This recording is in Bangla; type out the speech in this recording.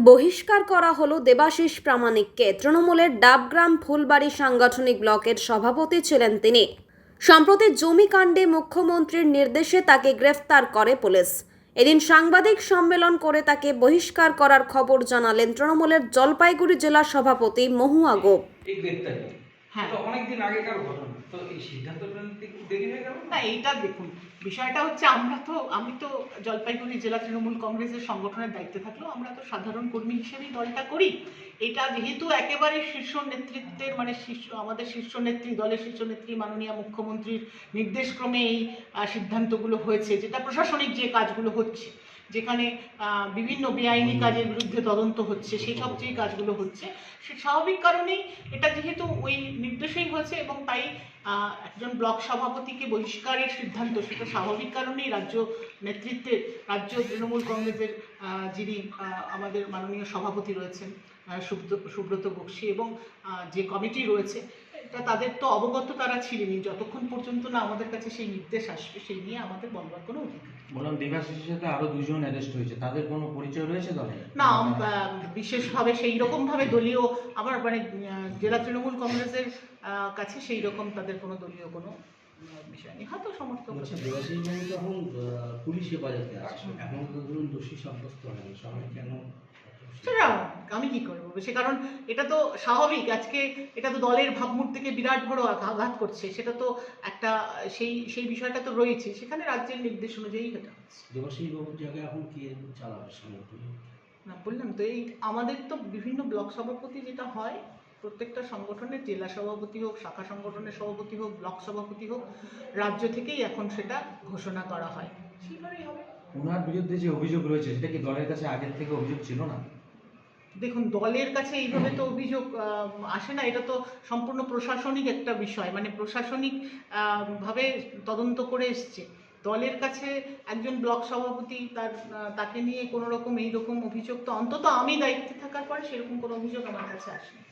বহিষ্কার করা হলো দেবাশিস প্রামাণিককে। তৃণমূলের ডাবগ্রাম ফুলবাড়ি সাংগঠনিক ব্লকের সভাপতি ছিলেন তিনি। সম্প্রতি জমি কাণ্ডে মুখ্যমন্ত্রীর নির্দেশে তাকে গ্রেফতার করে পুলিশ। এদিন সাংবাদিক সম্মেলন করে তাকে বহিষ্কার করার খবর জানালেন তৃণমূলের জলপাইগুড়ি জেলা সভাপতি মহুয়া গোপ। তো অনেকদিন আগেকার ঘটনা? তো এই সিদ্ধান্তটা দেরি হয়ে গেল? না এইটা দেখুন বিষয়টা হচ্ছে আমরা তো আমি তো জলপাইগুড়ি জেলা তৃণমূল কংগ্রেসের সংগঠনের দায়িত্বে থাকলেও আমরা তো সাধারণ কর্মী হিসেবেই দলটা করি। এটা যেহেতু একেবারে শীর্ষ নেতৃত্বের মানে শীর্ষ আমাদের শীর্ষ নেত্রী দলের শীর্ষ নেত্রী মাননীয় মুখ্যমন্ত্রীর নির্দেশক্রমে এই সিদ্ধান্তগুলো হয়েছে যেটা প্রশাসনিক যে কাজগুলো হচ্ছে। যেখানে বিভিন্ন বেআইনি কাজের বিরুদ্ধে তদন্ত হচ্ছে, সেই সব যে কাজগুলো হচ্ছে, সে স্বাভাবিক কারণেই এটা যেহেতু ওই নির্দেশেই হয়েছে এবং তাই একজন ব্লক সভাপতিকে বহিষ্কারের সিদ্ধান্ত, সেটা স্বাভাবিক কারণেই রাজ্য নেতৃত্বের, রাজ্য তৃণমূল কংগ্রেসের যিনি আমাদের মাননীয় সভাপতি রয়েছেন সুব্রত সুব্রত বক্সি এবং যে কমিটি রয়েছে এটা তাদের তো অবগত তারা ছিলেনই যতক্ষণ পর্যন্ত না আমাদের কাছে সেই নির্দেশ আসবে সেই নিয়ে আমাদের বলবার কোনো অধিকার নেই। বললাম দেবাশিসের সাথে আরও দুজন অ্যারেস্ট হয়েছে। তাদের কোনো পরিচয় রয়েছে দলে না বিশেষভাবে সেই রকম ভাবে দলীয় আমার মানে জেলা তৃণমূল কংগ্রেসের আহ, কাছে সেই রকম তাদের কোনো দলীয় কোনো বিষয় নেই। হয়তো সমর্থক আচ্ছা দেবাশিস বাবু তো পুলিশ হেফাজতে আছে এখন তো ধরুন দোষী সাব্যস্ত হয়নি। সবাই কেন সেটা আমি কি করব? সে কারণ এটা তো স্বাভাবিক। আজকে এটা তো দলের ভাবমূর্তিকে বিরাট বড় আঘা- আঘাত করছে। সেটা তো একটা সেই সেই বিষয়টা তো রয়েছে। সেখানে রাজ্যের নির্দেশ অনুযায়ী এটা দেবাশিস বাবুর জায়গায় এখন কে চালাবে না বললাম তো এই আমাদের তো বিভিন্ন ব্লক সভাপতি যেটা হয় প্রত্যেকটা সংগঠনের জেলা সভাপতি হোক শাখা সংগঠনের সভাপতি হোক ব্লক সভাপতি হোক রাজ্য থেকেই এখন সেটা ঘোষণা করা হয়। হবে। ওনার বিরুদ্ধে যে অভিযোগ রয়েছে সেটা কি দলের কাছে আগের থেকে অভিযোগ ছিল না? দেখুন, দলের কাছে এইভাবে তো অভিযোগ আসে না, এটা তো সম্পূর্ণ প্রশাসনিক একটা বিষয় মানে প্রশাসনিক ভাবে তদন্ত করে এসছে। দলের কাছে একজন ব্লক সভাপতি তার তাকে নিয়ে কোনো রকম এইরকম অভিযোগ, তো অন্তত আমি দায়িত্বে থাকার পর সেরকম কোনো অভিযোগ আমার কাছে আসেনি।